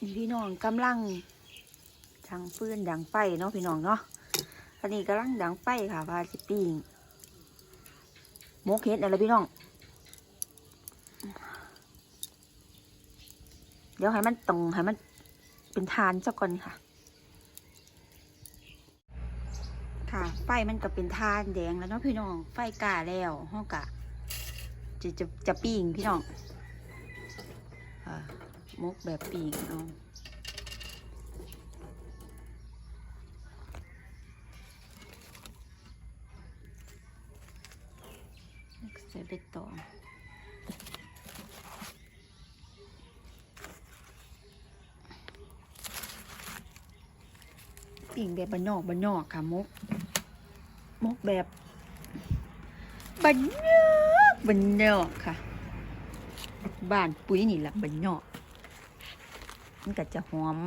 พี่น้องกำลังทางฟืนดังไฟเนาะพี่น้องเนาะตอนนี้กำลังดังไฟค่ะว่าสิปิ้งหมกเห็ดอะไรพี่น้อง เดี๋ยวให้มันตรงให้มันเป็นทานซะก่อนค่ะ ค่ะ ไฟมันก็เป็นทานแดงแล้วเนาะพี่น้อง ไฟกาแล้วห้องกะจะจะจะปิ้งพี่น้องอ่า มกแบบปิ้งเอาใส่ไปต่อปิ้งแบบบ้านนอกบ้านนอกค่ะมก มกแบบบ้านนอกบ้านนอกค่ะ บ้านปุ๋ยนี่แหละบ้านนอก มันก็จะหอม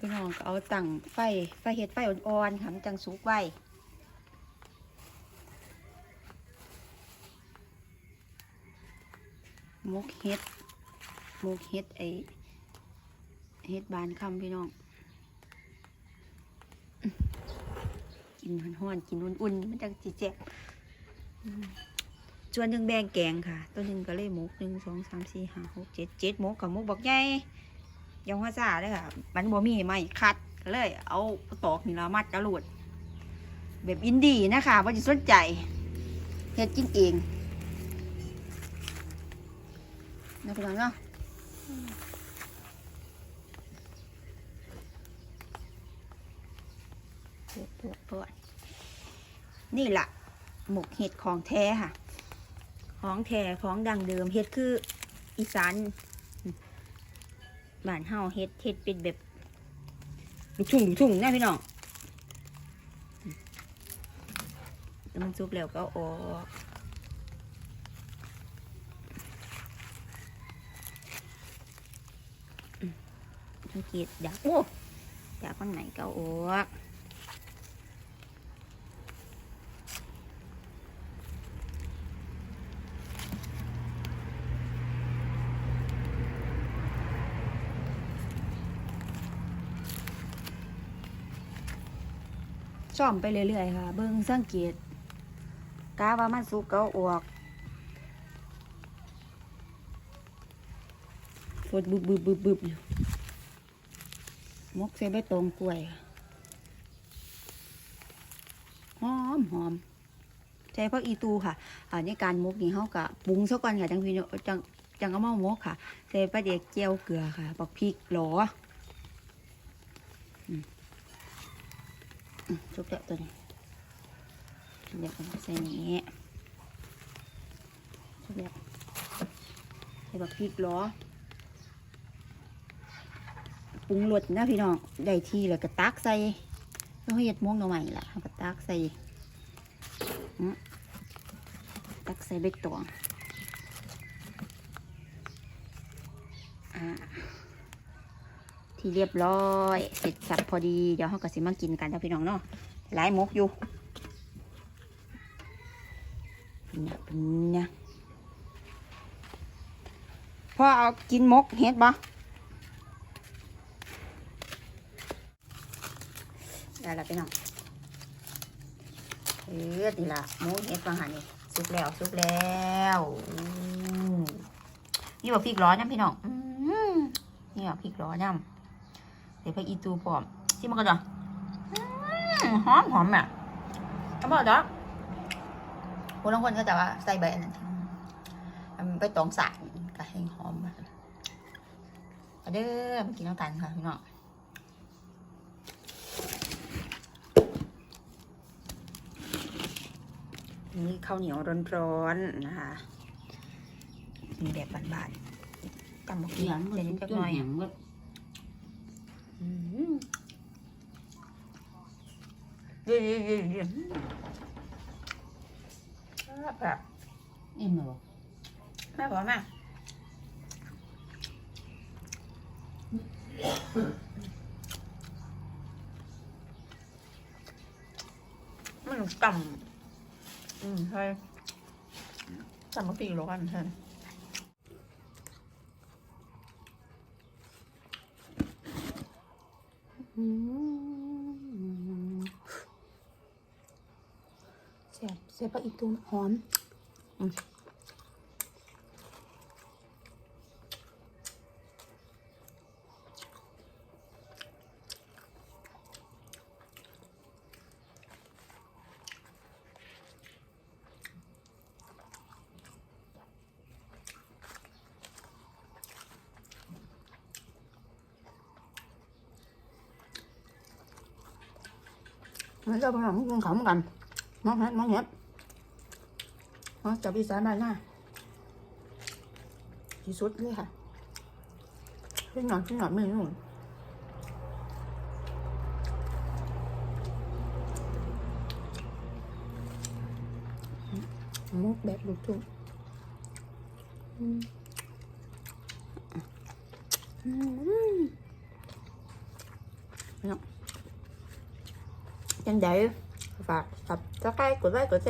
พี่น้องก็เอาตั้งไฟ ไฟเห็ดไฟอ่อนๆค่ะมันจังสุกไว้มุกเฮ็ดมุกเฮ็ดไอ เฮ็ดบานคำพี่น้อง กินห้อนๆกินอุ่นๆมันจะจีแจ๊บอืมส่วนหนึ่งแบ่งแกงค่ะ ตัวหนึ่งก็เลยหมกหนึ่งสองสามสี่ห้าหกเจ็ดเจ็ดหมกกับมกบอกใหญ่ยังว่าซาเลยค่ะ มันบ่มีไม่คัดก็เลย เอาตอกนี่ละมัดกระโดดแบบอินดี้นะคะว่าจะสนใจเฮ็ดกินเองนะพี่น้องเนาะ วดปวดปวดนี่แหละหมกเห็ดของแท้ค่ะ ของแท้ของดังเดิมเห็ดคืออีสานบ้านเฮาเห็ดเห็ดเป็นแบบลูกทุ่งลูกทุ่งนะพี่น้องแต่มันซุกแล้วก็ออกสังเกตอยากโอ้อยากข้างไหนก็อาออก ซ่อมไปเรื่อยๆค่ะ เบิ่งสังเกตกาว่ามันสุกก็เอาออกฟดบึบบึบบึบบึบอยู่มกใส่ใบตองกล้วยหอมหอมใช้พักอีตูค่ะอ่าในการมกนี่เขากะปรุงซะก่อนค่ะจังพี่น้องจังจังเอามามกค่ะใส่ปลาเด็กเจียวเกลือค่ะปักพริกหลอ ชุบเดยวตัวนี้ชุบเดยวกันใส่นี้ชุบเดยวใส่ปักพริกหลอปรุงรสนะพี่น้องได้ที่แล้วก็ตักใส่แล้วเฮ็ดม่วงหน่อใหม่ล่ะแล้วก็ตักใส่ตักใส่ใบตองอ่า ที่เรียบร้อยเสร็จสับพอดีเดี๋ยวเราก็สิมากินกันนะพี่น้องเนาะหลายมกอยู่เนี่ยเป็นเนี่ยพ่อเอากินมกเฮ็ดบ่ได้ล้วพี่น้องเออดีละมูเห็ดฟังหันนี่สุกแล้วสุกแล้วนี่ว่าพริกร้อนนะพี่น้องนี่ว่าพริกร้อนนะ เดี๋ยวไปอีตูพร้อมชิมมันกันจ้ะอื้อหอมหอมอะทำไมจ๊ะคนบางคนก็จะว่าใส่ใบอันนั้นมันไปตองสายก็ให้หอมมาเอาเด้อมากินน้ำกันค่ะพี่น้องนี่ข้าวเหนียวร้อนๆนะคะมีแบบบานๆตำหมกหลังเดี๋มัยวนนี้จักต้หนน่อย เยี่ยเยี่ยเยี่ยแบบอิ่มหรอแม่บอกแม่มันต่ำอืมใช่ต่ำมาปีกแล้วกันใช่อืม เสียบเสียบไปอีกตัวหอม มันจะเป็นของกินเขาเหมือนกันมองเห็ดมองเห็ดอ๋อจับอีสานบ้าหน้าที่สุดเลยค่ะขึ้นหน่อยขึ้นหน่อยไม่รู้มุกแบบลูกทุ่งเนาะ ยังไงฝากสับตะไคร้กดไลค์กด